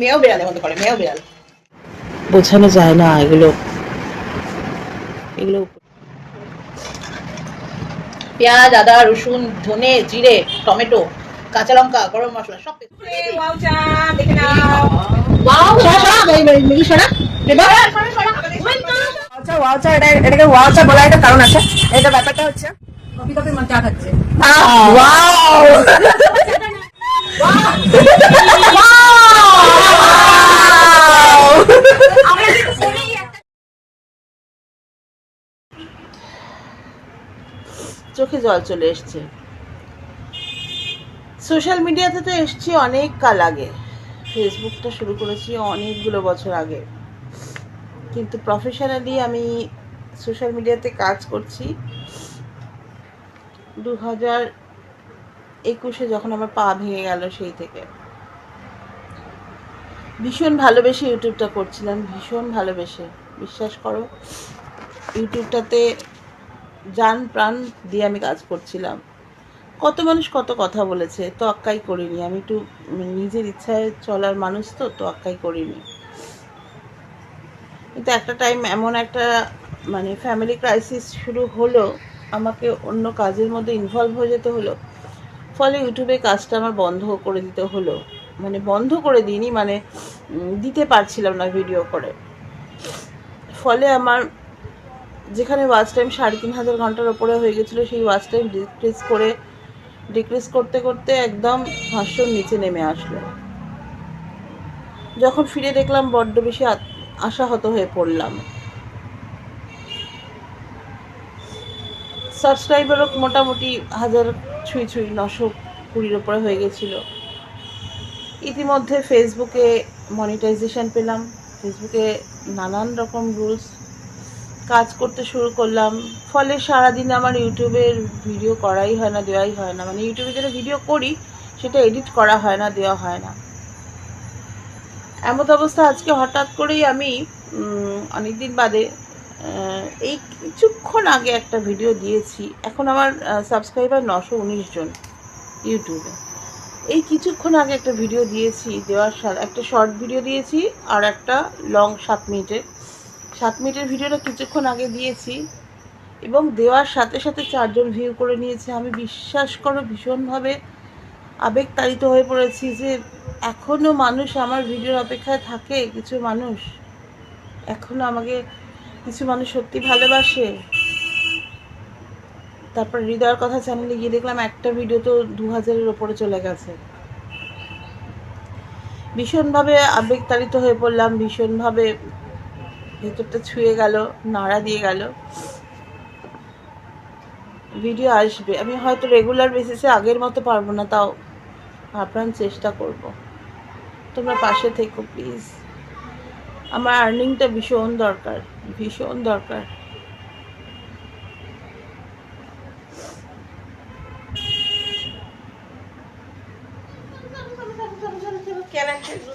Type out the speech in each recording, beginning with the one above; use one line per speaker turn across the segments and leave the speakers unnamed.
মেয়েও বেড়ালের মতো করে মেয়েও বেড়াল
বোঝানো যায় না এগুলো এগুলো
পেঁয়াজ আদা রসুন ধনে জিরে টমেটো কাঁচা লঙ্কা গরম মশলা সব
আচ্ছা এটাকে ওয়াচা বলার একটা কারণ আছে এটা ব্যাপারটা হচ্ছে কফি কফি চা খাচ্ছে ওয়াও
চোখে জল চলে এসছে। সোশ্যাল মিডিয়াতে তো এসছি অনেক কাল আগে। ফেসবুকটা শুরু করেছি অনেকগুলো বছর আগে। কিন্তু প্রফেশনালি আমি সোশ্যাল মিডিয়াতে কাজ করছি। দু হাজার একুশে যখন আমার পা ভেঙে গেল সেই থেকে। ভীষণ ভালোবেসে ইউটিউবটা করছিলাম, ভীষণ ভালোবেসে। বিশ্বাস করো, ইউটিউবটাতে যান প্রাণ দিয়ে আমি কাজ করছিলাম। কত মানুষ কত কথা বলেছে তো আক্কাই করিনি। আমি একটু নিজের ইচ্ছায় চলার মানুষ তো তো আক্কাই করিনি। কিন্তু একটা টাইম এমন একটা মানে ফ্যামিলি ক্রাইসিস শুরু হলো, আমাকে অন্য কাজের মধ্যে ইনভলভ হয়ে যেতে হলো। ফলে ইউটিউবে কাজটা আমার বন্ধ করে দিতে হলো। মানে বন্ধ করে দিইনি মানে দিতে পারছিলাম না ভিডিও করে। ফলে আমার যেখানে ওয়াচ টাইম সাড়ে তিন হাজার ঘণ্টার ওপরে হয়ে গেছিল, সেই ওয়াচ টাইম ডিক্রিজ করে ডিক্রিজ করতে করতে একদম ভাষ্যর নিচে নেমে আসলো। যখন ফিরে দেখলাম বড্ড বেশি আশাহত হয়ে পড়লাম। সাবস্ক্রাইবারও মোটামুটি হাজার ছুঁই ছুঁই, নশো কুড়ির ওপরে হয়ে গেছিল। ইতিমধ্যে ফেসবুকে মনিটাইজেশন পেলাম। ফেসবুকে নানান রকম রুলস কাজ করতে শুরু করলাম। ফলে সারাদিন আমার ইউটিউবের ভিডিও করাই হয় না, দেওয়াই হয় না। মানে ইউটিউবে যেটা ভিডিও করি, সেটা এডিট করা হয় না, দেওয়া হয় না। এমত অবস্থা আজকে হঠাৎ করেই আমি অনেক দিন বাদে এই কিছুক্ষণ আগে একটা ভিডিও দিয়েছি। এখন আমার সাবস্ক্রাইবার নশো উনিশ জন ইউটিউবে। এই কিছুক্ষণ আগে একটা ভিডিও দিয়েছি, দেওয়ার একটা শর্ট ভিডিও দিয়েছি আর একটা লং সাত মিনিটের সাত মিনিটের ভিডিওটা কিছুক্ষণ আগে দিয়েছি এবং দেওয়ার সাথে সাথে চারজন ভিউ করে নিয়েছে। আমি বিশ্বাস করো, ভীষণভাবে আবেগতাড়িত হয়ে পড়েছি যে এখনও মানুষ আমার ভিডিওর অপেক্ষায় থাকে, কিছু মানুষ। এখনও আমাকে কিছু মানুষ সত্যি ভালোবাসে। তারপর হৃদয়ের কথা চ্যানেলে গিয়ে দেখলাম একটা ভিডিও তো দু হাজারের ওপরে চলে গেছে। ভীষণভাবে আবেগতাড়িত হয়ে পড়লাম, ভীষণভাবে ভেতরটা ছুঁয়ে গেল, নাড়া দিয়ে গেল। ভিডিও আসবে। আমি হয়তো রেগুলার বেসিসে আগের মতো পারব না, তাও আপ্রাণ চেষ্টা করব। তোমরা পাশে থেকো প্লিজ আমার আর্নিংটা ভীষণ দরকার ভীষণ দরকার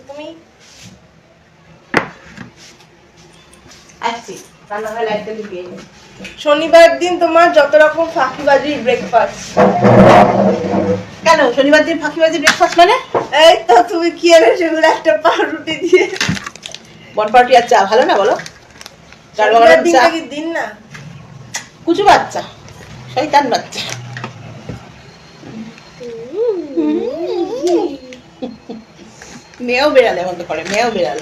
তুমি আসছি রান্নাঘরে লাইটটা লিখিয়ে নে।
শনিবার দিন তোমার যত রকম ফাঁকিবাজির ব্রেকফাস্ট
কেন? শনিবার দিন ফাঁকিবাজি ব্রেকফাস্ট মানে?
এই তো তুমি কি এনে সেগুলো একটা পাউরুটি দিয়ে।
বনপাটি আর চা ভালো না বলো?
দিন না?
কুচু বাচ্চা শয়তান বাচ্চা। মেয়েও বেড়ালের মতো করে মেয়েও বেড়াল।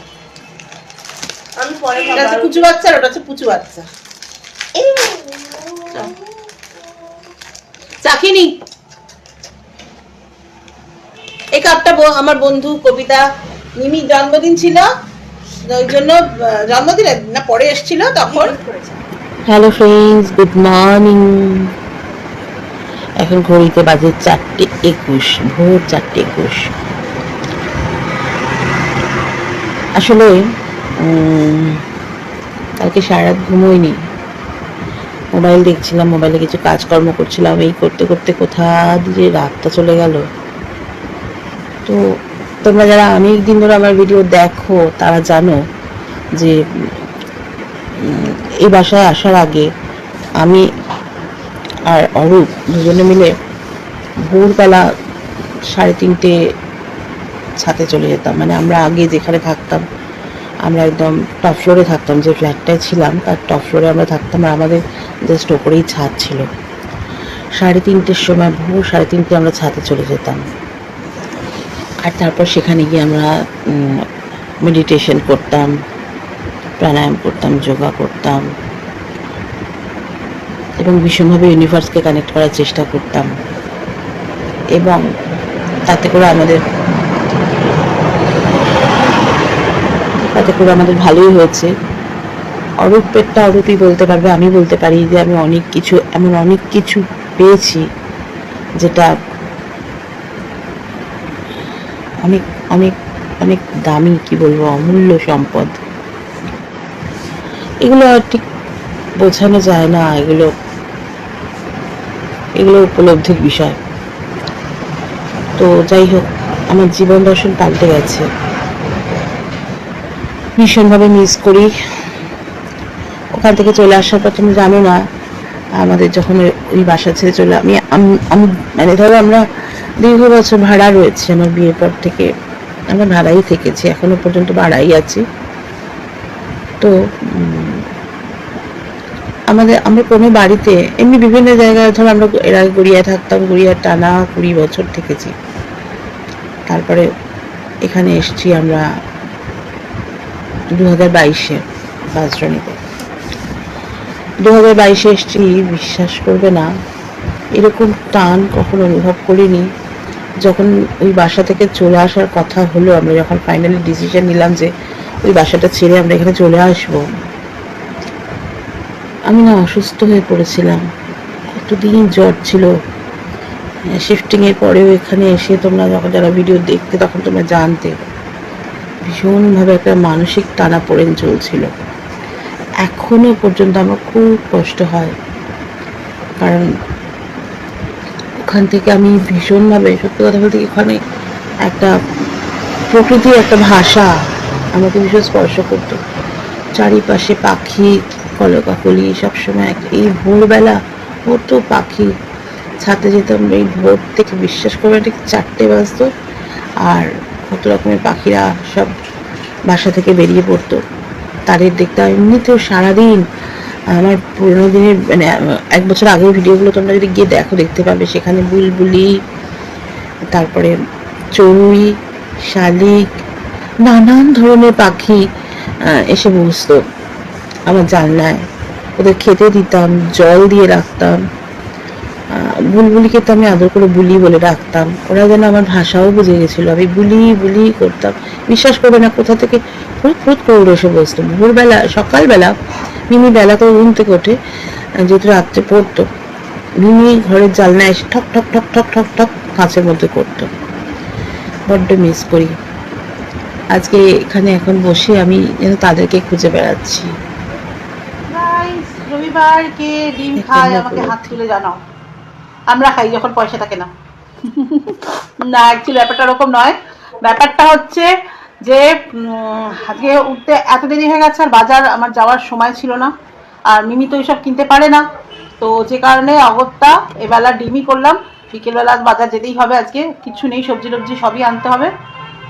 আমি পরে
এটা হচ্ছে
খাব।
বাচ্চা আর ওটা হচ্ছে পুচু বাচ্চা। এই কাপটা আমার বন্ধু কবিতা নিমির জন্মদিন ছিল। ওই জন্য জন্মদিন না পরে এসেছিল তখন। হ্যালো ফ্রেন্ডস গুড মর্নিং এখন ঘড়িতে বাজে চারটে একুশ ভোর চারটে একুশ। আসলে কালকে সারা রাত ঘুমোইনি। মোবাইল দেখছিলাম, মোবাইলে কিছু কাজকর্ম করছিলাম, এই করতে করতে কোথা দিয়ে রাতটা চলে গেল। তো তোমরা যারা অনেক দিন ধরে আমার ভিডিও দেখো, তারা জানো যে এই বাসায় আসার আগে আমি আর অরূপ দুজনে মিলে ভোরবেলা সাড়ে তিনটে
ছাতে চলে যেতাম। মানে আমরা আগে যেখানে থাকতাম আমরা একদম টপ ফ্লোরে থাকতাম, যে ফ্ল্যাটটায় ছিলাম, তার টপ ফ্লোরে আমরা থাকতাম আর আমাদের জাস্ট ওপরেই ছাদ ছিল। সাড়ে তিনটের সময় ভোর সাড়ে তিনটে আমরা ছাদে চলে যেতাম। আর তারপর সেখানে গিয়ে আমরা মেডিটেশন করতাম, প্রাণায়াম করতাম, যোগা করতাম এবং ভীষণভাবে ইউনিভার্সকে কানেক্ট করার চেষ্টা করতাম। এবং তাতে করে আমাদের তাতে করে আমাদের ভালোই হয়েছে। অরূপ পেটটা অরূপই বলতে পারবে, আমি বলতে পারি যে আমি অনেক কিছু, এমন অনেক কিছু পেয়েছি যেটা অনেক অনেক অনেক দামি, কি বলব, অমূল্য সম্পদ। এগুলো ঠিক বোঝানো যায় না, এগুলো এগুলো উপলব্ধির বিষয়। তো যাই হোক, আমার জীবন দর্শন পাল্টে গেছে। ভীষণভাবে মিস করি। ওখান থেকে চলে আসার পর তুমি জানো না। আমাদের যখন ওই- বাসা ছেড়ে চলে আমি আমি মানে ধরো আমরা দীর্ঘ বছর ভাড়া রয়েছে আমার বিয়ের পর থেকে। আমরা ভাড়াই থেকেছি, এখনও পর্যন্ত ভাড়াই আছি। তো আমাদের আমরা কোনো বাড়িতে এমনি বিভিন্ন জায়গায় ধরো আমরা এর আগে গড়িয়ায় থাকতাম, গড়িয়ার টানা কুড়ি বছর থেকেছি। তারপরে এখানে এসছি আমরা দু হাজার বাইশে বাসরণীতে দু হাজার বাইশে এসছি, বিশ্বাস করবে না, এরকম টান কখনো অনুভব করিনি। যখন ওই বাসা থেকে চলে আসার কথা হলো আমরা যখন ফাইনালি ডিসিশন নিলাম যে ওই বাসাটা ছেড়ে আমরা এখানে চলে আসব, আমি না অসুস্থ হয়ে পড়েছিলাম। কতদিন জ্বর ছিল। শিফটিংয়ের পরেও এখানে এসে তোমরা যখন যারা ভিডিও দেখতে, তখন তোমরা জানতে। ভীষণভাবে একটা মানসিক টানা পড়েন চলছিল। এখনও পর্যন্ত আমার খুব কষ্ট হয়। কারণ ওখান থেকে আমি ভীষণভাবে, সত্যি কথা বলতে ওখানে একটা প্রকৃতির একটা ভাষা আমাকে ভীষণ স্পর্শ করতো। চারিপাশে পাখি, কলকাকলি, সবসময় এই ভোরবেলা কত পাখি। ছাদে যেতাম, এই ভোর থেকে বিশ্বাস করবে ঠিক চারটে বাজতো। আর কত রকমের পাখিরা সব বাসা থেকে বেরিয়ে পড়তো। তাদের দেখতাম এমনিতেও সারাদিন, আমার পুরোনো দিনের মানে এক বছর আগের ভিডিওগুলো তোমরা যদি গিয়ে দেখো, দেখতে পাবে। সেখানে বুলবুলি, তারপরে চড়ুই, শালিক, নানান ধরনের পাখি এসে বসতো। আমার জানলায়। ওদের খেতে দিতাম, জল দিয়ে রাখতাম। বুলবুলিকে তো আমি আদর করে বুলি বলে রাখতাম। ওরা যেন আমার ভাষাও বুঝে গেছিল। আমি বুলি বুলি করতাম। বিশ্বাস করবে না কোথা থেকে? ফুট ফুট করে উড়ে এসে বসতো। ভোরবেলা সকালবেলা মিমি বেলা করে ঘুম থেকে ওঠে যেহেতু রাত্রে পড়তো মিমি ঘরের জানলায় এসে ঠক ঠক ঠক ঠক ঠক ঠক কাঁচের মধ্যে করতো বড্ড মিস করি। আজকে এখানে এখন বসে আমি যেন তাদেরকে খুঁজে বেড়াচ্ছি।
রবিবার কে ডিম খায় আমাকে হাত তুলে জানাও। আমরা খাই যখন পয়সা থাকে না। না অ্যাকচুয়ালি ব্যাপারটা ওরকম নয়। ব্যাপারটা হচ্ছে যে আজকে উঠতে এত দেরি হয়ে গেছে আর বাজার আমার যাওয়ার সময় ছিল না। আর মিমি তো এইসব কিনতে পারে না। তো যে কারণে অগত্যা এবেলা ডিমই করলাম। বিকেলবেলা বাজার যেতেই হবে আজকে। কিছু নেই, সবজি টবজি সবই আনতে হবে।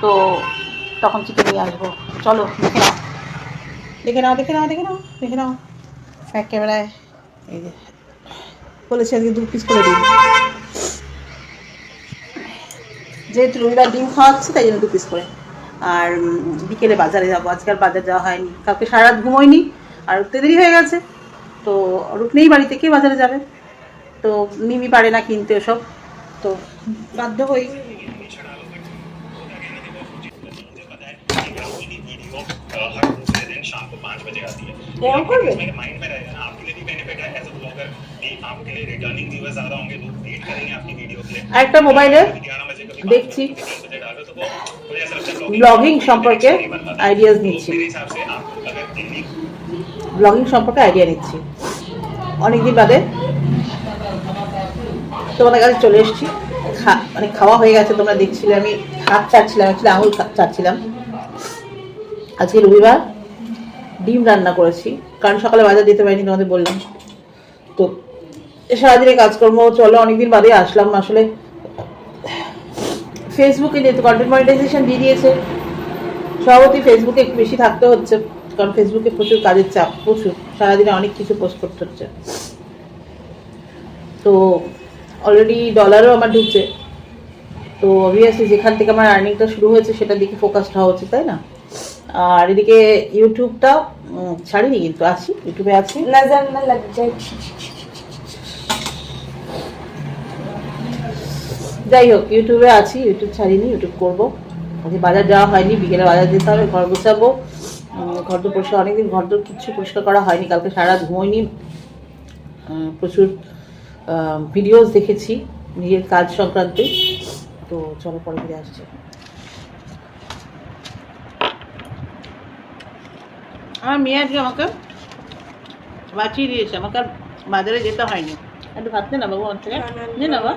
তো তখন চিকেন নিয়ে আসব। চলো, দেখে নাও। দেখে নাও দেখে নাও দেখে নাও দেখে নাও। ব্যাক ক্যামেরায় এই যে বলেছি আজকে দু পিস করে দিন যেহেতু রবিবার ডিম খাওয়াচ্ছে তাই জন্য দু পিস করে। আর বিকেলে বাজারে যাব। আজকাল বাজার যাওয়া হয়নি। কালকে সারা রাত ঘুমোয়নি আর উঠতে দেরি হয়ে গেছে। তো রূপ নেই বাড়িতে। কে বাজারে যাবে? তো মিমি পারে না কিনতে ওসব। তো বাধ্য হই।
हर
একটা মোবাইলে দেখছি। ব্লগিং সম্পর্কে আইডিয়াস নিচ্ছি। ব্লগিং সম্পর্কে আইডিয়া নিচ্ছি। অনেকদিন বাদে তোমাদের কাছে চলে এসেছি। মানে খাওয়া হয়ে গেছে, তোমরা দেখছিলে আমি হাত চাচ্ছিলাম আসলে আঙুল চাচ্ছিলাম আজকে রবিবার, ডিম রান্না করেছি। কারণ সকালে বাজার দিতে পারিনি, তোমাদের বললাম। তো সারাদিনের কাজকর্ম, চলো, অনেকদিন বাদে আসলাম, আসলে ফেসবুকে যেহেতু কন্টেন্ট মনিটাইজেশন দিয়ে দিয়েছে, সভাপতি ফেসবুকে একটু বেশি থাকতে হচ্ছে, কারণ ফেসবুকে প্রচুর কাজের চাপ, প্রচুর, সারাদিনে অনেক কিছু পোস্ট করতে হচ্ছে। তো অলরেডি ডলারও আমার ঢুকছে, তো অবভিয়াসলি যেখান থেকে আমার আর্নিংটা শুরু হয়েছে, সেটার দিকে ফোকাসড হওয়া উচিত তাই না? আর এদিকে ইউটিউবটা ছাড়িনি কিন্তু আছি। ইউটিউবে আছি যাই হোক, ইউটিউবে আছি, ইউটিউব ছাড়িনি, ইউটিউব করব। আজকে বাজার যাওয়া হয়নি, বিকেলে বাজার যেতে হবে, ঘর গোছাবো। ঘর তো পরিষ্কার, অনেকদিন ঘর তো কিচ্ছু পরিষ্কার করা হয়নি, কালকে সারা রাত ঘুমোইনি। প্রচুর ভিডিওস দেখেছি, নিজের কাজ সংক্রান্তে। তো চলো পরে ফিরে আসছে। আমার মেয়ে আজকে আমাকে বাঁচিয়ে দিয়েছে, আমাকে বাজারে যেতে হয়নি। একটু ভাত নে না বাবু আমার থেকে নে না বাবা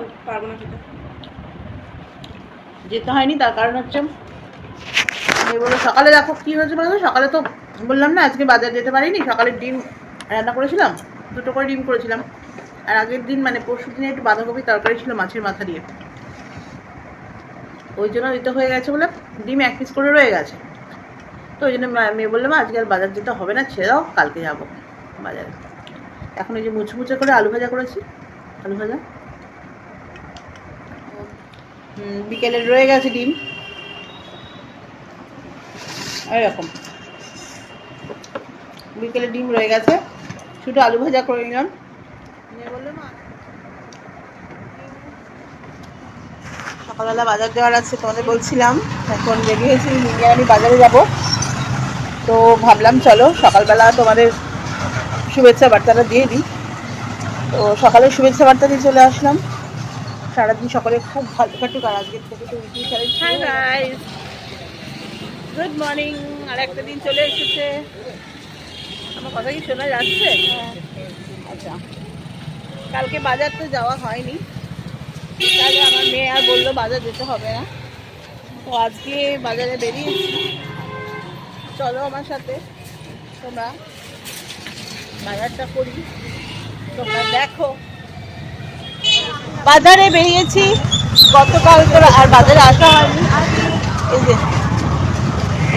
যেতে হয়নি তার কারণ হচ্ছে আমি বলল সকালে দেখো কী হয়েছে বলো? সকালে তো বললাম না আজকে বাজার যেতে পারিনি সকালে ডিম রান্না করেছিলাম দুটো করে ডিম করেছিলাম আর আগের দিন মানে পরশু দিনে একটু বাঁধাকপি তরকারি ছিল মাছের মাথা দিয়ে ওই জন্য দিতে হয়ে গেছে বলে ডিম এক পিস করে রয়ে গেছে তো ওই জন্য মেয়ে বললাম আজকে আর বাজার যেতে হবে না ছেড়ে দাও কালকে যাব বাজারে এখন এই যে মুচমুচে করে আলু ভাজা করেছি। আলু ভাজা। হুম, বিকেলে রয়ে গেছে ডিম। এরকম। বিকেলে ডিম রয়ে গেছে। শুধু আলু ভাজা করে নিলাম। সকালবেলা বাজার যাওয়ার আছে তোমাদের বলছিলাম। এখন রেডি হয়েছি নিয়ে আমি বাজারে যাব। তো ভাবলাম চলো সকালবেলা তোমাদের শুভেচ্ছা বার্তাটা দিয়ে দিই। তো সকালে শুভেচ্ছা বার্তা দিয়ে চলে আসলাম। সারাদিন সকালে খুব ভালো কাটুক আর আজকের থেকে তো গুড মর্নিং আর একটা দিন চলে এসেছে। আমার কথা কি শোনা যাচ্ছে? আচ্ছা। কালকে বাজার তো যাওয়া হয়নি। তাহলে আমার মেয়ে আর বলল বাজার যেতে হবে না। তো আজকে বাজারে বেরিয়েছি। চলো আমার সাথে। তোমরা? বাজারটা করি। তোমরা দেখো। বাজারে বেরিয়েছি। গতকাল করে আর বাজারে আসা হয়নি। এই যে।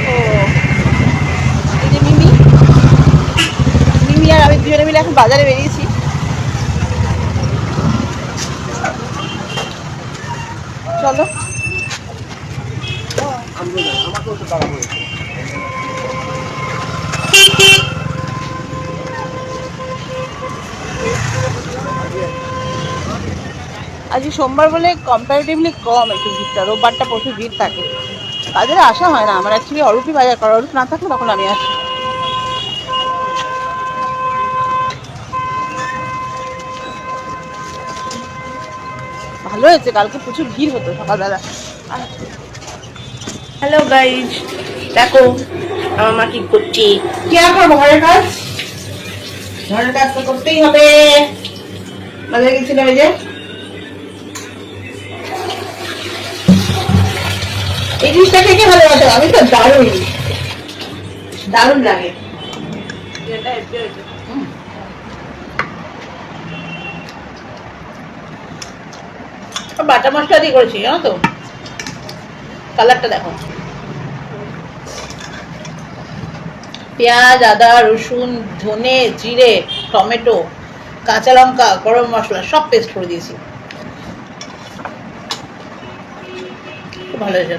ও। এই যে মিমি। মিমি আর আমি দুজনে মিলে এখন বাজারে বেরিয়েছি। চলো। আজকে সোমবার বলে কম্পারেটিভলি কম একটু ভিড়টা, রোববারটা প্রচুর ভিড় থাকে। বাজারে আসা হয় না, আমার অ্যাকচুয়ালি অরূপই বাজার করা, অরূপ না থাকলে তখন আমি আসি। ভালো হয়েছে, কালকে প্রচুর ভিড় হতো সকালবেলা।
হ্যালো গাইজ দেখো, আমার মা কি করছি?
কি আর করব, ঘরের কাজ? ঘরের কাজ তো করতেই হবে। বাজারে গেছিলাম এই যে। এই জিনিসটা থেকে ভালো আমি তো দারুণ। দারুণ লাগে। বাটা মশলা দিয়ে করেছি, জানো তো? কালারটা দেখো। পেঁয়াজ, আদা, রসুন, ধনে, জিরে, টমেটো, কাঁচা লঙ্কা, গরম মশলা, সব পেস্ট করে দিয়েছি। ভালো হয়েছে।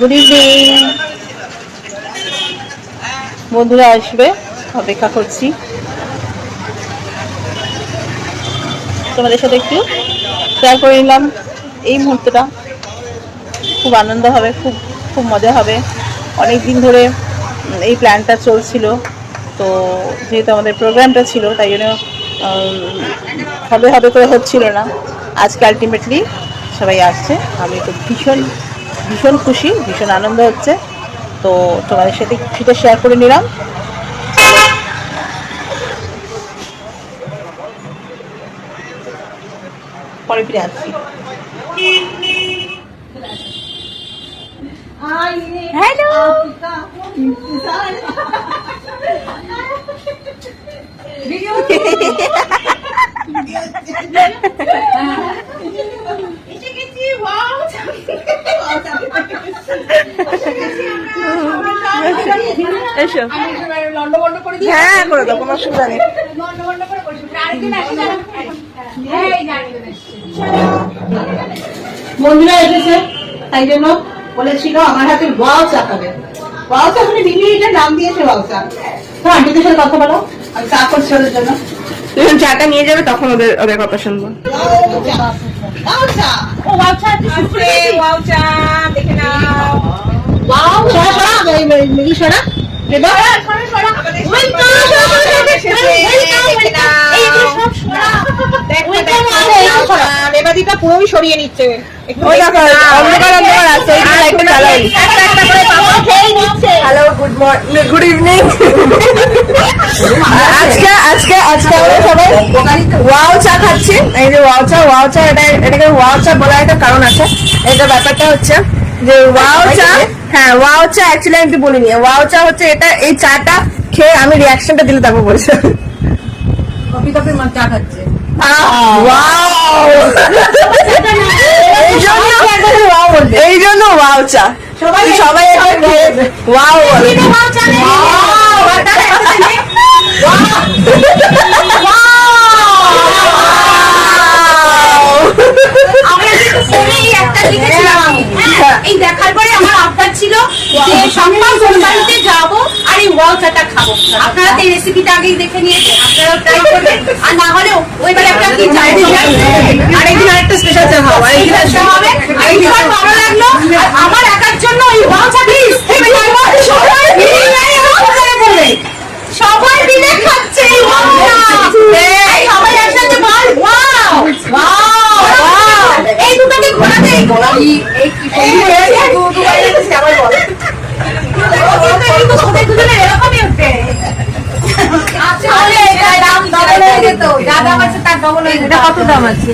গুড ইভিনিং বন্ধুরা আসবে, অপেক্ষা করছি। তোমাদের সাথে একটু শেয়ার করে নিলাম। এই মুহূর্তটা খুব আনন্দ হবে, খুব খুব মজা হবে। অনেক দিন ধরে এই প্ল্যানটা চলছিল। তো যেহেতু আমাদের প্রোগ্রামটা ছিল, তাই জন্য হবে হবে করে হচ্ছিল না। আজকে আলটিমেটলি সবাই আসছে। আমি তো ভীষণ ভীষণ খুশি ভীষণ আনন্দ হচ্ছে। তো তোমাদের সাথে কিছুটা শেয়ার করে নিলাম। পরে ফিরে আসছি।
হ্যালো
এসো। হ্যাঁ করে দাও কোনো অসুবিধা নেই।
বন্ধুরা এসেছে তাই জন্য বলেছিল আমার হাতে ওয়াও চা খাবে ওয়াও চা মানে বিক্রিটার নাম দিয়েছে ওয়াও চা। তো আন্টিদের সাথে কথা বলো আমি চা করছি ওদের জন্য।
যখন চাটা নিয়ে যাবে তখন ওদের ওদের কথা শুনব।
ওয়াও চা
ও আসছে বাচ্চা দেখে নাও।
ওয়াও চা সরা এই মিলি সরা।
পুরোই সরিয়ে নিচ্ছে।
Hello good morning good evening আজকে আজকে আজকে আমরা সবাই ওয়াও চা খাচ্ছি। এই যে ওয়াও চা ওয়াও চা এটা এটাকে ওয়াও চা বলার একটা কারণ আছে। এটা ব্যাপারটা হচ্ছে যে ওয়াও চা? হ্যাঁ ওয়াও চা অ্যাকচুয়ালি আমি বলিনি। ওয়াও চা হচ্ছে এটা এই চাটা খেয়ে আমি রিয়াকশনটা দিলে তারপর বলছি।
কপি কপি মা চা খাচ্ছে।
এই জন্য ওয়াও চা। সবাই সবাই খেয়ে ওয়াও!
এই দেখার পরে আমার আবদার ছিল যে সম্মান কোম্পানিতে যাব আর এই ওয়াও চাটা খাব। আপনারা তো এই রেসিপিটা আগেই দেখে নিয়েছেন আপনারাও ট্রাই করবেন। আর না হলে ওইবারে একটা কি চাই
আর আরেকটা স্পেশাল চা খাব আরেকদিন
হবে। আর ভালো লাগল আর আমার একার জন্য এই ওয়াও চা প্লিজ সবাই মিলে সবাই মিলে খাচ্ছে এই ওয়াও চা সবাই একসাথে বল ওয়াও! ওয়াও কত দাম আছে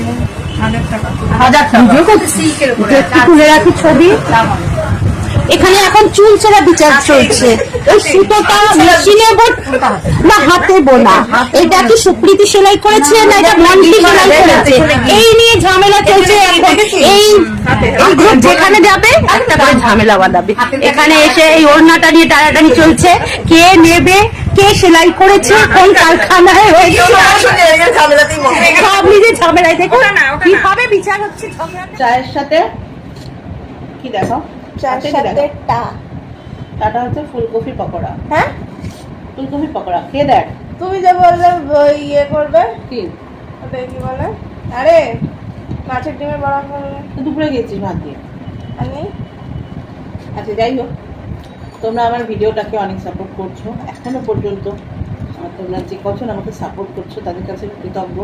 হাজার টাকা
তুলে রাখি ছবি। এখানে এখন চুল ছেঁড়া বিচার চলছে। ওই সুতোটা মেশিনে না হাতে বোনা। এটা কি সুপ্রীতি সেলাই করেছে না এটা মন্টি সেলাই করেছে? এই নিয়ে ঝামেলা চলছে এই এই গ্রুপ যেখানে যাবে একটা করে ঝামেলা বাঁধাবে। এখানে এসে এই ওড়নাটা নিয়ে টানাটানি চলছে। কে নেবে কে সেলাই করেছে কোন কারখানায় সব নিজে ঝামেলায় কীভাবে বিচার হচ্ছে
চায়ের সাথে কি দেখো
টা।
তাটা হচ্ছে ফুলকপি পকোড়া।
হ্যাঁ?
ফুলকপি পকোড়া খেয়ে দেখ।
তুমি যে বললে ব- ইয়ে করবে?
কি?
ওটা কি বলে? আরে মাছের ডিমের বড়া করবে।
দুপুরে গেছিস ভাত দিয়ে?
আমি?
আচ্ছা যাই হোক। তোমরা আমার ভিডিওটাকে অনেক সাপোর্ট করছ। এখনও পর্যন্ত তোমরা যে কজন আমাকে সাপোর্ট করছ তাদের কাছে কৃতজ্ঞ।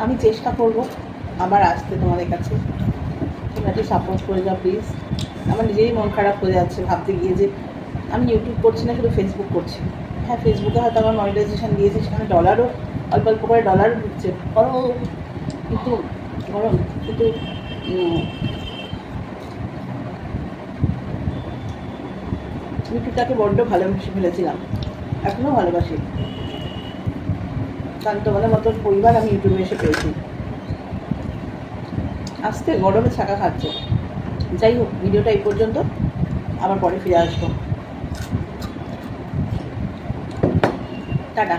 আমি চেষ্টা করব আবার আসতে তোমাদের কাছে একটু সাপোর্ট করে যাও প্লিজ আমার নিজেরই মন খারাপ হয়ে যাচ্ছে ভাবতে গিয়ে যে আমি ইউটিউব করছি না, শুধু ফেসবুক করছি। হ্যাঁ ফেসবুকে হয়তো আমার মনিটাইজেশন দিয়েছে, সেখানে ডলারও অল্প অল্প করে ডলার ঢুকছে। বড়, কিন্তু গরম কিন্তু ইউটিউবটাকে বড্ড ভালোবেসে ফেলেছিলাম। এখনও ভালোবাসি। কারণ তোমাদের মতো পরিবার আমি ইউটিউবে এসে পেয়েছি। আজকে গরমে ছাকা খাচ্ছে। যাই হোক ভিডিওটা এই পর্যন্ত। আবার পরে ফিরে আসব। টাটা।